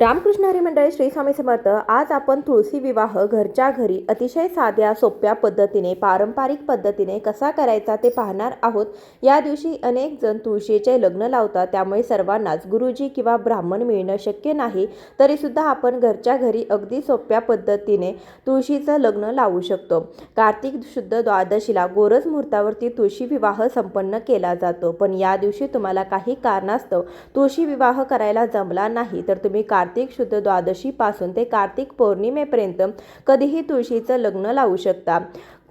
रामकृष्ण हरी मंडळी श्री स्वामी समर्थ आज आपण तुळशी विवाह घरच्या घरी अतिशय साध्या सोप्या पद्धतीने पारंपरिक पद्धतीने कसा करायचा ते पाहणार आहोत. या दिवशी अनेक जण तुळशीचे लग्न लावतात त्यामुळे सर्वांनाच गुरुजी किंवा ब्राह्मण मिळणं शक्य नाही. तरीसुद्धा आपण घरच्या घरी अगदी सोप्या पद्धतीने तुळशीचं लग्न लावू शकतो. कार्तिक शुद्ध द्वादशीला गोरज मुहूर्तावरती तुळशी विवाह संपन्न केला जातो. पण या दिवशी तुम्हाला काही कारणास्तव तुळशी विवाह करायला जमला नाही. तर तुम्ही कार्तिक शुद्ध द्वादशीपासून ते कार्तिक पौर्णिमेपर्यंत कधीही तुळशीचं लग्न लावू शकता.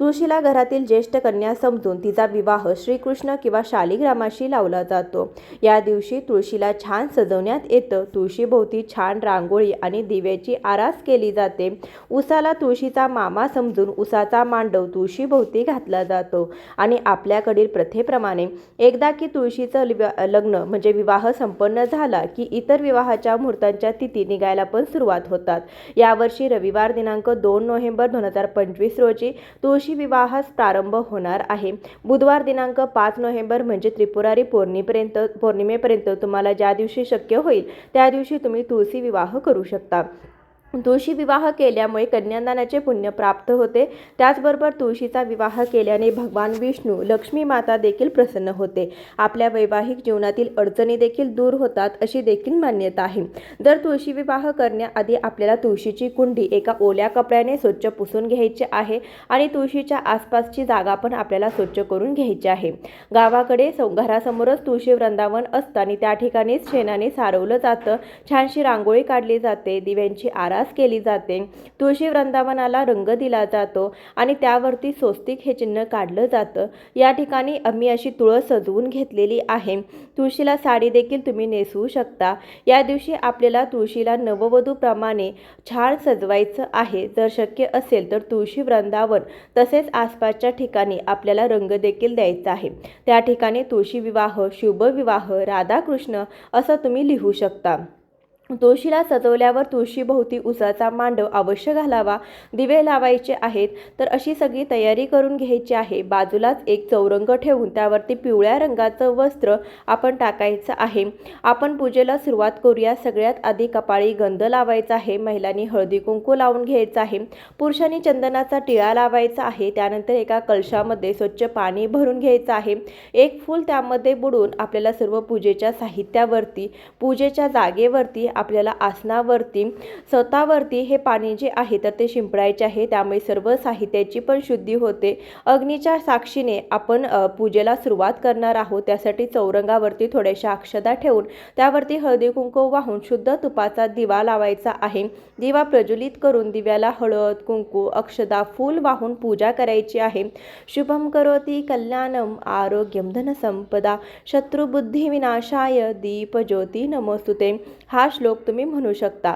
तुळशीला घरातील ज्येष्ठ कन्या समजून तिचा विवाह श्रीकृष्ण किंवा शालिग्रामाशी लावला जातो. या दिवशी तुळशीला छान सजवण्यात येतं. तुळशीभोवती छान रांगोळी आणि दिव्याची आरास केली जाते. उसाला तुळशीचा मामा समजून उसाचा मांडव तुळशीभोवती घातला जातो. आणि आपल्याकडील प्रथेप्रमाणे एकदा की तुळशीचं लिवा- लग्न म्हणजे विवाह संपन्न झाला की इतर विवाहाच्या मुहूर्तांच्या तिथी निघायला पण सुरुवात होतात. यावर्षी रविवार दिनांक दोन नोव्हेंबर दोन हजार पंचवीस रोजी तुळशी विवाहास प्रारंभ होणार आहे. बुधवार दिनांक पाच नोव्हेंबर म्हणजे त्रिपुरारी पौर्णिमेपर्यंत पौर्णिमेपर्यंत तुम्हाला ज्या दिवशी शक्य होईल त्या दिवशी तुम्ही तुळशी विवाह करू शकता. तुळशी विवाह केल्यामुळे कन्यादानाचे पुण्य प्राप्त होते. त्याचबरोबर तुळशीचा विवाह केल्याने भगवान विष्णू लक्ष्मी माता देखील प्रसन्न होते. आपल्या वैवाहिक जीवनातील अडचणी देखील दूर होतात अशी देखील मान्यता आहे. जर तुळशी विवाह करण्याआधी आपल्याला तुळशीची कुंडी एका ओल्या कपड्याने स्वच्छ पुसून घ्यायची आहे आणि तुळशीच्या आसपासची जागा पण आपल्याला स्वच्छ करून घ्यायची आहे. गावाकडे घरासमोरच तुळशी वृंदावन असतं आणि त्या ठिकाणीच शेणाने सारवलं जातं. छानशी रांगोळी काढली जाते. दिव्यांची आरा आरास केली जाते. तुळशी वृंदावनाला रंग दिला जातो आणि त्यावरती स्वस्तिक हे चिन्ह काढलं जातं. या ठिकाणी आम्ही अशी तुळस सजवून घेतलेली आहे. तुळशीला साडी देखील तुम्ही नेसवू शकता. या दिवशी आपल्याला तुळशीला नववधूप्रमाणे छान सजवायचं आहे. जर शक्य असेल तर तुळशी वृंदावन तसेच आसपासच्या ठिकाणी आपल्याला रंग देखील द्यायचा आहे. त्या ठिकाणी तुळशी विवाह शुभविवाह राधाकृष्ण असं तुम्ही लिहू शकता. तुळशीला सजवल्यावर तुळशीभोवती उसाचा मांडव अवश्य घालावा. दिवे लावायचे आहेत तर अशी सगळी तयारी करून घ्यायची आहे. बाजूलाच एक चौरंग ठेवून त्यावरती पिवळ्या रंगाचं वस्त्र आपण टाकायचं आहे. आपण पूजेला सुरुवात करूया. सगळ्यात आधी कपाळी गंध लावायचा आहे. महिलांनी हळदी कुंकू लावून घ्यायचं आहे. पुरुषांनी चंदनाचा टिळा लावायचा आहे. त्यानंतर एका कलशामध्ये स्वच्छ पाणी भरून घ्यायचं आहे. एक फूल त्यामध्ये बुडून आपल्याला सर्व पूजेच्या साहित्यावरती पूजेच्या जागेवरती आपल्याला आसनावरती स्वतःवरती हे पाणी जे आहे तर ते शिंपडायचे आहे. त्यामुळे सर्व साहित्याची पण शुद्धी होते. अग्नीच्या साक्षीने आपण पूजेला सुरुवात करणार आहोत. त्यासाठी चौरंगावरती थोड्याशा अक्षदा ठेवून त्यावरती हळदी कुंकू वाहून शुद्ध तुपाचा दिवा लावायचा आहे. दिवा प्रज्वलित करून दिव्याला हळद कुंकू अक्षदा फूल वाहून पूजा करायची आहे. शुभम करोती कल्याणम आरोग्यम धनसंपदा शत्रुबुद्धी विनाशाय दीपज्योती नमोस्तुते. हा श्लोक तुम्ही म्हणू शकता.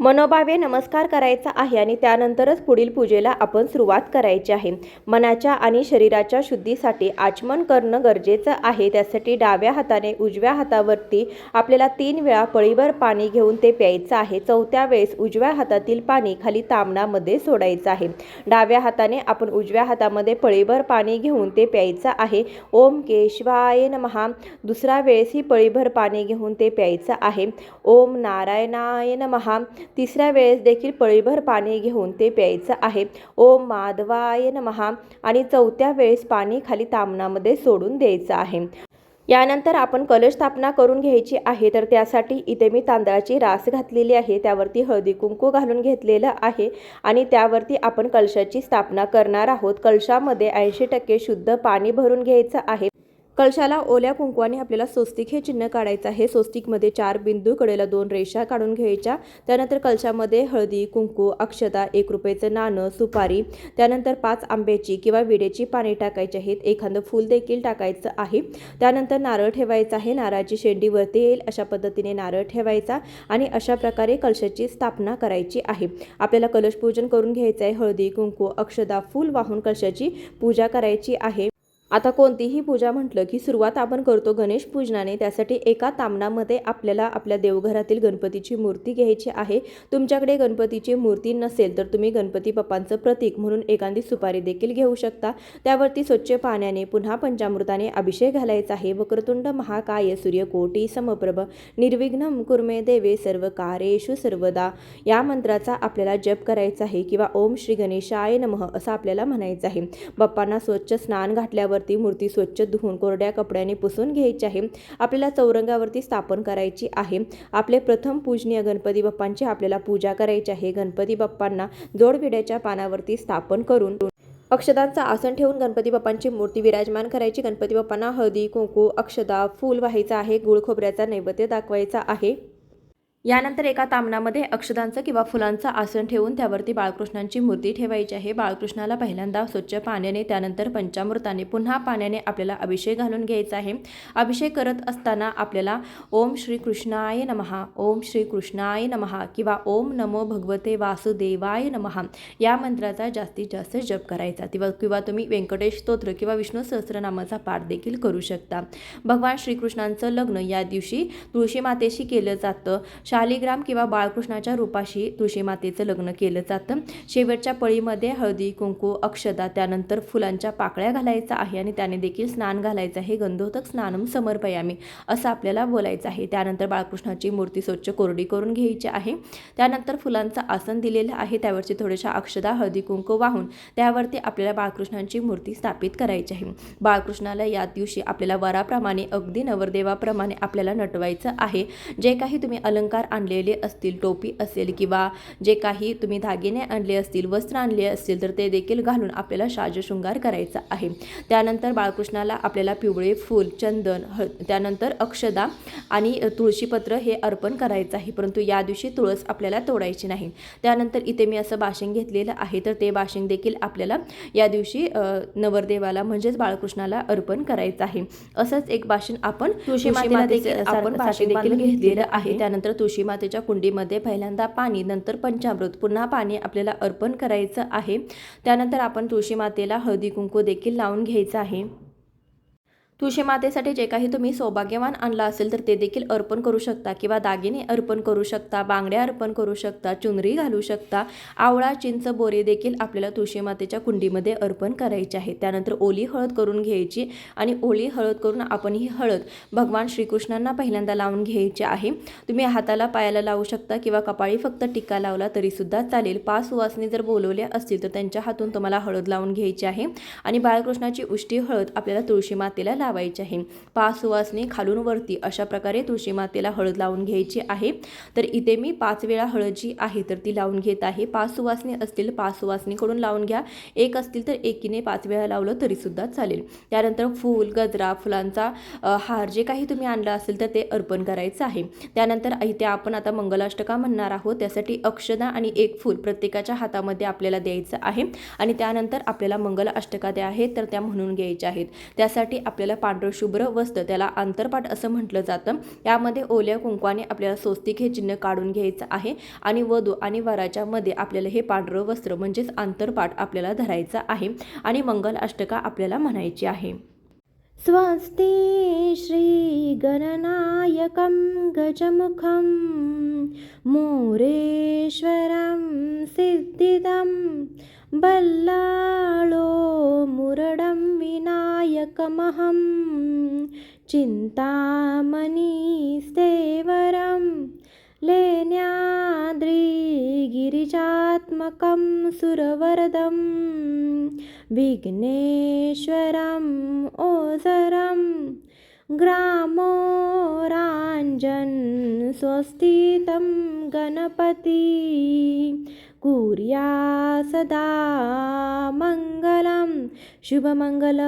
मनोभावे नमस्कार करायचा आहे आणि त्यानंतरच पुढील पूजेला आपण सुरुवात करायची आहे. मनाच्या आणि शरीराच्या शुद्धीसाठी आचमन करणं गरजेचं आहे. त्यासाठी डाव्या हाताने उजव्या हातावरती आपल्याला तीन वेळा पळीभर पाणी घेऊन ते प्यायचं आहे. चौथ्या वेळेस उजव्या हातातील पाणी खाली तामणामध्ये सोडायचं आहे. डाव्या हाताने आपण उजव्या हातामध्ये पळीभर पाणी घेऊन ते प्यायचं आहे. ओम केशवाय नमहा. दुसऱ्या वेळेसही पळीभर पाणी घेऊन ते प्यायचं आहे. ओम नारायणाय नमहा. तिसऱ्या वेळेस देखील पळीभर पाणी घेऊन ते प्यायचं आहे. ओम माधवाय नमहा आणि चौथ्या वेळेस पाणी खाली तामणामध्ये सोडून द्यायचं आहे. यानंतर आपण कलश स्थापना करून घ्यायची आहे. तर त्यासाठी इथे मी तांदळाची रास घातलेली आहे. त्यावरती हळदी कुंकू घालून घेतलेलं आहे. आणि त्यावरती आपण कलशाची स्थापना करणार आहोत. कलशामध्ये ऐंशी टक्के शुद्ध पाणी भरून घ्यायचं आहे. कलशाला ओल्या कुंकवाने आपल्याला स्वस्तिक हे चिन्ह काढायचं आहे. स्वस्तिकमध्ये चार बिंदू कडेला दोन रेषा काढून घ्यायच्या. त्यानंतर कलशामध्ये हळदी कुंकू अक्षता एक रुपयाचं नाणं सुपारी त्यानंतर पाच आंब्याची किंवा विडेची पाने टाकायची आहेत. एखादं फूल देखील टाकायचं आहे. त्यानंतर नारळ ठेवायचा आहे. नारळाची शेंडी वरती येईल. अशा पद्धतीने नारळ ठेवायचा आणि अशा प्रकारे कलशाची स्थापना करायची आहे. आपल्याला कलश पूजन करून घ्यायचं आहे. हळदी कुंकू अक्षदा फूल वाहून कलशाची पूजा करायची आहे. आता कोणतीही पूजा म्हटलं की सुरुवात आपण करतो गणेश पूजनाने त्यासाठी एका तामणामध्ये आपल्याला आपल्या देवघरातील गणपतीची मूर्ती घ्यायची आहे. तुमच्याकडे गणपतीची मूर्ती नसेल तर तुम्ही गणपती बाप्पांचं प्रतीक म्हणून एखादी सुपारी देखील घेऊ शकता. त्यावरती स्वच्छ पाण्याने पुन्हा पंचामृताने अभिषेक घालायचा आहे. वक्रतुंड महाकाय सूर्यकोटी समप्रभ निर्विघ्न कुर्मे देवे सर्व कारेषु सर्वदा. या मंत्राचा आपल्याला जप करायचा आहे किंवा ओम श्री गणेशाय नमः असं आपल्याला म्हणायचं आहे. बाप्पांना स्वच्छ स्नान घातल्यावर घातल्यावरती मूर्ती स्वच्छ धुवून कोरड्या कपड्याने पुसून घ्यायची आहे. आपल्याला चौरंगावरती स्थापन करायची आहे. आपले प्रथम पूजनीय गणपती बाप्पांची आपल्याला पूजा करायची आहे. गणपती बाप्पांना जोडविड्याच्या पानावरती स्थापन करून अक्षदांचं आसन ठेवून गणपती बाप्पांची मूर्ती विराजमान करायची. गणपती बाप्पांना हळदी कुंकू अक्षदा फूल व्हायचा आहे. गुळ खोबऱ्याचा नैवेद्य दाखवायचा आहे. यानंतर एका तामणामध्ये अक्षदांचं किंवा फुलांचं आसन ठेवून त्यावरती बाळकृष्णांची मूर्ती ठेवायची आहे. बाळकृष्णाला पहिल्यांदा स्वच्छ पाण्याने त्यानंतर पंचामृताने पुन्हा पाण्याने आपल्याला अभिषेक घालून घ्यायचा आहे. अभिषेक करत असताना आपल्याला ओम श्री कृष्णाय नमहा ओम श्री कृष्णाय नमहा किंवा ओम नमो भगवते वासुदेवाय नमहा या मंत्राचा जास्तीत जास्त जप करायचा. किंवा किंवा तुम्ही व्यंकटेश स्तोत्र किंवा विष्णू सहस्रनामाचा पाठ देखील करू शकता. भगवान श्रीकृष्णांचं लग्न या दिवशी तुळशी मातेशी केलं जातं. शालिग्राम किंवा बाळकृष्णाच्या रूपाशी तुळशीमातेचं लग्न केलं जातं. शेवटच्या पळीमध्ये हळदी कुंकू अक्षदा त्यानंतर फुलांच्या पाकळ्या घालायचा आहे आणि त्याने देखील स्नान घालायचं आहे. गंधोतक स्नानम समर्पयामी असं आपल्याला बोलायचं आहे. त्यानंतर बाळकृष्णाची मूर्ती स्वच्छ कोरडी करून घ्यायची आहे. त्यानंतर फुलांचं आसन दिलेलं आहे. त्यावरची थोड्याशा अक्षदा हळदी कुंकू वाहून त्यावरती आपल्याला बाळकृष्णांची मूर्ती स्थापित करायची आहे. बाळकृष्णाला या दिवशी आपल्याला वराप्रमाणे अगदी नवरदेवाप्रमाणे आपल्याला नटवायचं आहे. जे काही तुम्ही अलंकार आणलेले असतील टोपी असेल किंवा जे काही तुम्ही दागिने आणले असतील वस्त्र आणले असतील तर ते देखील घालून आपल्याला साजशृंगार करायचा आहे. त्यानंतर बाळकृष्णाला आपल्याला पिवळे फूल चंदन हळ त्यानंतर अक्षदा आणि तुळशीपत्र हे अर्पण करायचं आहे. परंतु या दिवशी तुळस आपल्याला तोडायची नाही. त्यानंतर इथे मी असं बाशिंग घेतलेलं आहे तर ते बाशिंग देखील आपल्याला या दिवशी नवरदेवाला म्हणजेच बाळकृष्णाला अर्पण करायचं आहे. असंच एक बाशिंग आपण तुळशी मातेला देखील आपण बाशिंग देखील घेतलेलं आहे. त्यानंतर तुळशी मातेच्या कुंडीमध्ये पहिल्यांदा पाणी नंतर पंचामृत पुन्हा पाणी आपल्याला अर्पण करायचं आहे. त्यानंतर आपण तुळशी मातेला हळदी कुंकू देखील लावून घ्यायचं आहे. तुळशी मातेसाठी जे काही तुम्ही सौभाग्यवान आणलं असेल तर ते देखील अर्पण करू शकता किंवा दागिने अर्पण करू शकता बांगड्या अर्पण करू शकता चुनरी घालू शकता आवळा चिंच बोरे देखील आपल्याला तुळशी मातेच्या कुंडीमध्ये अर्पण करायचे आहे. त्यानंतर ओली हळद करून घ्यायची आणि ओली हळद करून आपण ही हळद भगवान श्रीकृष्णांना पहिल्यांदा लावून घ्यायची आहे. तुम्ही हाताला पायाला लावू शकता किंवा कपाळी फक्त टिक्का लावला तरीसुद्धा चालेल. पाच सुवासनी जर बोलवल्या असतील तर त्यांच्या हातून तुम्हाला हळद लावून घ्यायची आहे आणि बाळकृष्णाची उष्टी हळद आपल्याला तुळशी मातेला लावायची आहे. पाच सुवासनी खालून वरती अशा प्रकारे तुळशी मातेला हळद लावून घ्यायची आहे. तर इथे मी पाच वेळा हळद जी आहे तर ती लावून घेत आहे. पाच सुवासनी असतील पाच सुवासनीकडून लावून घ्या. एक असतील तर एकीने पाच वेळा लावलं तरीसुद्धा चालेल. त्यानंतर फूल गजरा फुलांचा हार जे काही तुम्ही आणला असेल तर ते अर्पण करायचं आहे. त्यानंतर इथे आपण आता मंगलाष्टका म्हणणार आहोत. त्यासाठी अक्षदा आणि एक फूल प्रत्येकाच्या हातामध्ये आपल्याला द्यायचं आहे. आणि त्यानंतर आपल्याला मंगल अष्टका द्या आहेत तर त्या म्हणून घ्यायच्या आहेत. त्यासाठी आपल्याला पांढरं शुभ्र वस्त्र त्याला आंतरपाठ असं म्हटलं जातं. यामध्ये ओल्या कुंकवाने आपल्याला स्वस्तिक हे चिन्ह काढून घ्यायचं आहे आणि वधू आणि वराच्या मध्ये आपल्याला हे पांढरं वस्त्र म्हणजेच आंतरपाठ आपल्याला धरायचं आहे आणि मंगल अष्टका आपल्याला म्हणायची आहे. स्वस्ति श्रीगणनायकं गजमुखं मोरेश्वरं सिद्धिदम् बल्लाळो मुरडं विनायकमहं चिन्तामणिसेवरं लेन्याद्रिगिरिजात्मकं सुरवरदं विघ्नेश्वरम् ओझरं ग्रामोराञ्जन् स्वस्तितं गणपती कुर्या सदा मंगलम शुभमंगल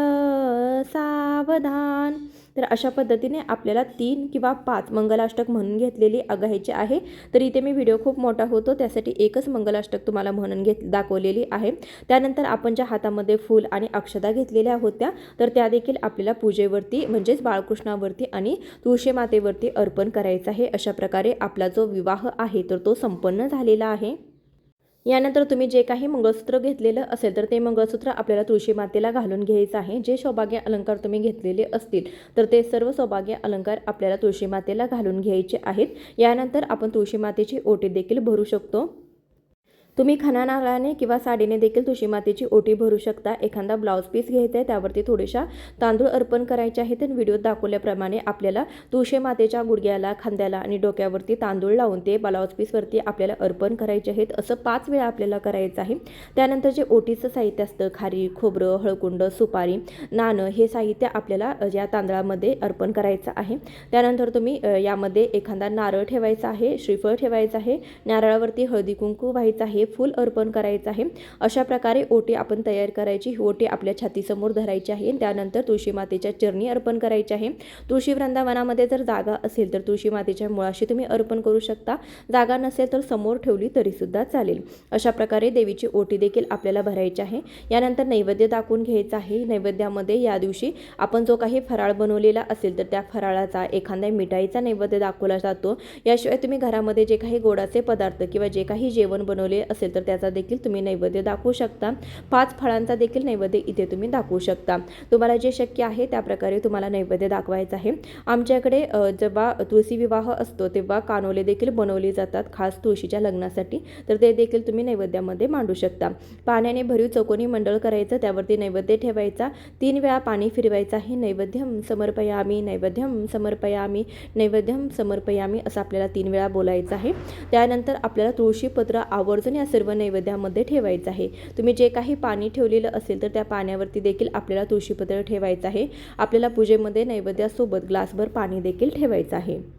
सावधान. तर अशा पद्धतीने आपल्याला तीन किंवा पाच मंगलाष्टक म्हणून घेतलेली घ्यायची आहे. तर इथे मी व्हिडिओ खूप मोठा होतो त्यासाठी एकच मंगलाष्टक तुम्हाला म्हणून घेत दाखवलेली आहे. त्यानंतर आपण ज्या हातामध्ये फूल आणि अक्षता घेतलेल्या होत्या तर त्या देखील आपल्याला पूजेवरती म्हणजेच बाळकृष्णावरती आणि तुळशी मातेवरती अर्पण करायचं आहे. अशा प्रकारे आपला जो विवाह आहे तर तो संपन्न झालेला आहे. यानंतर तुम्ही जे काही मंगळसूत्र घेतलेलं असेल तर ते मंगळसूत्र आपल्याला तुळशी मातेला घालून घ्यायचं आहे. जे सौभाग्य अलंकार तुम्ही घेतलेले असतील तर ते सर्व सौभाग्य अलंकार आपल्याला तुळशी मातेला घालून घ्यायचे आहेत. यानंतर आपण तुळशी मातेची ओटी देखील भरू शकतो. तुम्ही खणानाळाने किंवा साडीने देखील तुळशी मातेची ओटी भरू शकता. एखादा ब्लाऊज पीस घ्यायचा आहे त्यावरती थोडेशा तांदूळ अर्पण करायचे आहेत आणि व्हिडिओत दाखवल्याप्रमाणे आपल्याला तुळशी मातेच्या गुडघ्याला खांद्याला आणि डोक्यावरती तांदूळ लावून ते ब्लाऊज पीसवरती आपल्याला अर्पण करायचे आहेत. असं पाच वेळा आपल्याला करायचं आहे. त्यानंतर जे ओटीचं साहित्य असतं खारी खोबरं हळकुंड सुपारी नाणं हे साहित्य आपल्याला या तांदळामध्ये अर्पण करायचं आहे. त्यानंतर तुम्ही यामध्ये एखादा नारळ ठेवायचा आहे श्रीफळ ठेवायचं आहे नारळावरती हळदी कुंकू व्हायचं आहे फूल अर्पण करायचं आहे. अशा प्रकारे ओटी आपण तयार करायची. ही ओटी आपल्या छातीसमोर धरायची आहे. त्यानंतर तुळशी मातेच्या चरणी अर्पण करायची आहे. तुळशी वृंदावनामध्ये जर जागा असेल तर तुळशी मातेच्या मुळाशी तुम्ही अर्पण करू शकता. जागा नसेल तर समोर ठेवली तरीसुद्धा चालेल. अशा प्रकारे देवीची ओटी देखील आपल्याला भरायची आहे. यानंतर नैवेद्य दाखवून घ्यायचं आहे. नैवेद्यामध्ये या दिवशी आपण जो काही फराळ बनवलेला असेल तर त्या फराळाचा एखाद्या मिठाईचा नैवेद्य दाखवला जातो. याशिवाय तुम्ही घरामध्ये जे काही गोडाचे पदार्थ किंवा जे काही जेवण बनवले असेल तर त्याचा देखील तुम्ही नैवेद्य दाखवू शकता. पाच फळांचा देखील नैवेद्य इथे तुम्ही दाखवू शकता. तुम्हाला जे शक्य आहे त्या प्रकारे तुम्हाला नैवेद्य दाखवायचं आहे. आमच्याकडे जेव्हा तुळशी विवाह असतो तेव्हा कानोले देखील बनवले जातात खास तुळशीच्या लग्नासाठी. तर ते देखील तुम्ही नैवेद्यामध्ये मांडू शकता. पाण्याने भरीव चौकोनी मंडळ करायचं त्यावरती नैवेद्य ठेवायचा. तीन वेळा पाणी फिरवायचं आहे. नैवेद्यम समर्पयामी नैवेद्यम समर्पयामी नैवेद्यम समर्पयामी असं आपल्याला तीन वेळा बोलायचं आहे. त्यानंतर आपल्याला तुळशीपत्र आवर्जून या सर्व नैवेद्यामध्ये ठेवायचं आहे. तुम्ही जे काही पाणी ठेवलेलं असेल तर त्या पाण्यावरती देखील आपल्याला तुळशीपत्र ठेवायचं आहे. आपल्याला पूजेमध्ये नैवेद्यासोबत ग्लासभर पाणी देखील ठेवायचं आहे.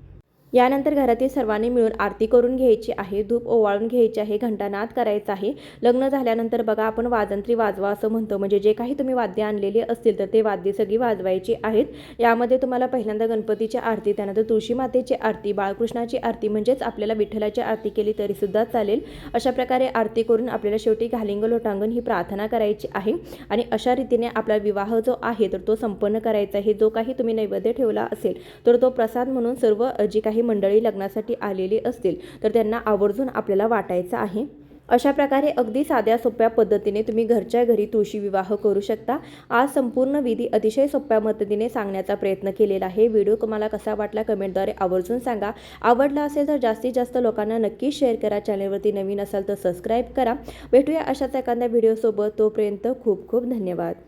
यानंतर घरातील सर्वांनी मिळून आरती करून घ्यायची आहे धूप ओवाळून घ्यायची आहे घंटानाद करायचा आहे. लग्न झाल्यानंतर बघा आपण वाजंत्री वाजवा असं म्हणतो. म्हणजे जे काही तुम्ही वाद्य आणलेले असतील तर ते वाद्य सगळी वाजवायची आहेत. यामध्ये तुम्हाला पहिल्यांदा गणपतीची आरती त्यानंतर तुळशी मातेची आरती बाळकृष्णाची आरती म्हणजेच आपल्याला विठ्ठलाची आरती केली तरीसुद्धा चालेल. अशा प्रकारे आरती करून आपल्याला शेवटी घालिंग लोटांगण ही प्रार्थना करायची आहे. आणि अशा रीतीने आपला विवाह जो आहे तर तो संपन्न करायचा आहे. जो काही तुम्ही नैवेद्य ठेवला असेल तर तो प्रसाद म्हणून सर्व जी काही मंडळी लग्नासाठी आलेली असतील तर त्यांना आवर्जून आपल्याला वाटायचं आहे. अशा प्रकारे अगदी साध्या सोप्या पद्धतीने तुम्ही घरच्या घरी तुळशी विवाह करू शकता. आज संपूर्ण विधी अतिशय सोप्या पद्धतीने सांगण्याचा प्रयत्न केलेला आहे. व्हिडिओ तुम्हाला कसा वाटला कमेंटद्वारे आवर्जून सांगा. आवडला असेल तर जास्तीत जास्त लोकांना नक्की शेअर करा. चॅनलवरती नवीन असाल तर सबस्क्राईब करा. भेटूया अशाच एखाद्या व्हिडिओसोबत. तोपर्यंत खूप खूप धन्यवाद.